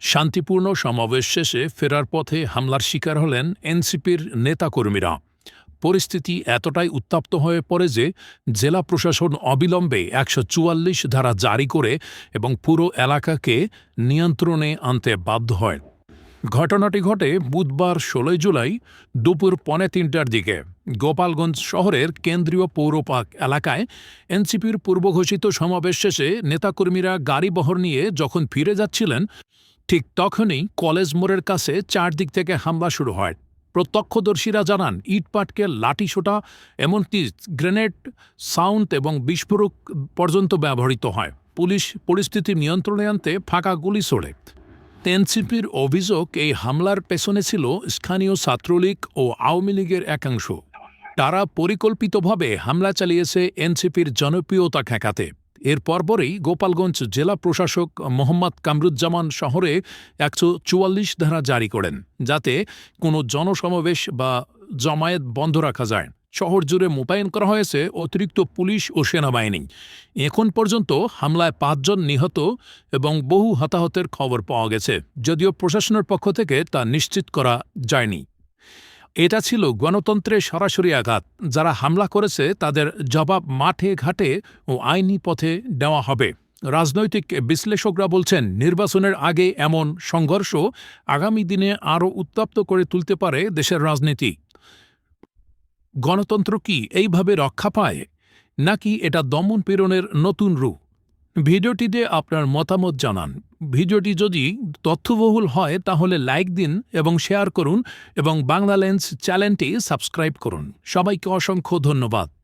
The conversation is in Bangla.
শান্তিপূর্ণ সমাবেশ শেষে ফেরার পথে হামলার শিকার হলেন এনসিপির নেতাকর্মীরা। পরিস্থিতি এতটাই উত্তপ্ত হয়ে পড়ে যে জেলা প্রশাসন অবিলম্বে একশো চুয়াল্লিশ ধারা জারি করে এবং পুরো এলাকাকে নিয়ন্ত্রণে আনতে বাধ্য হয়। ঘটনাটি ঘটে বুধবার ষোলোই জুলাই দুপুর পনে তিনটার দিকে। গোপালগঞ্জ শহরের কেন্দ্রীয় পৌরপাক এলাকায় এনসিপির পূর্বঘোষিত সমাবেশ শেষে নেতাকর্মীরা গাড়ি বহর নিয়ে যখন ফিরে যাচ্ছিলেন ঠিক তখনই কলেজ মোড়ের কাছে চারদিক থেকে হামলা শুরু হয়। প্রত্যক্ষদর্শীরা জানান ইটপাটকে লাঠিসোঁটা এমনকি গ্রেনেড, সাউন্ড এবং বিস্ফোরক পর্যন্ত ব্যবহৃত হয়। পুলিশ পরিস্থিতি নিয়ন্ত্রণে আনতে ফাঁকা গুলি ছোড়ে। এনসিপির অভিযোগ, এই হামলার পেছনে ছিল স্থানীয় ছাত্রলীগ ও আওয়ামী লীগের একাংশ। তারা পরিকল্পিতভাবে হামলা চালিয়েছে এনসিপির জনপ্রিয়তা ঠেকাতে। এর পরপরই গোপালগঞ্জ জেলা প্রশাসক মোহাম্মদ কামরুজ্জামান শহরে একশো চুয়াল্লিশ ধারা জারি করেন, যাতে কোনো জনসমাবেশ বা জমায়েত বন্ধ রাখা যায়। শহর জুড়ে মোতায়েন করা হয়েছে অতিরিক্ত পুলিশ ও সেনাবাহিনী। এখন পর্যন্ত হামলায় পাঁচজন নিহত এবং বহু হতাহতের খবর পাওয়া গেছে, যদিও প্রশাসনের পক্ষ থেকে তা নিশ্চিত করা যায়নি। এটা ছিল গণতন্ত্রে সরাসরি আঘাত। যারা হামলা করেছে, তাদের জবাব মাঠে ঘাটে ও আইনি পথে দেওয়া হবে। রাজনৈতিক বিশ্লেষকরা বলছেন, নির্বাচনের আগে এমন সংঘর্ষ আগামী দিনে আরও উত্তপ্ত করে তুলতে পারে দেশের রাজনীতি। গণতন্ত্র কি এইভাবে রক্ষা পায়? নাকি এটা দমন পীড়নের নতুন রূপ? ভিডিওটিতে আপনার মতামত জানান। ভিডিওটি যদি তথ্যবহুল হয়, তাহলে লাইক দিন এবং শেয়ার করুন এবং বাংলা লেন্স চ্যানেলটি সাবস্ক্রাইব করুন। সবাইকে অসংখ্য ধন্যবাদ।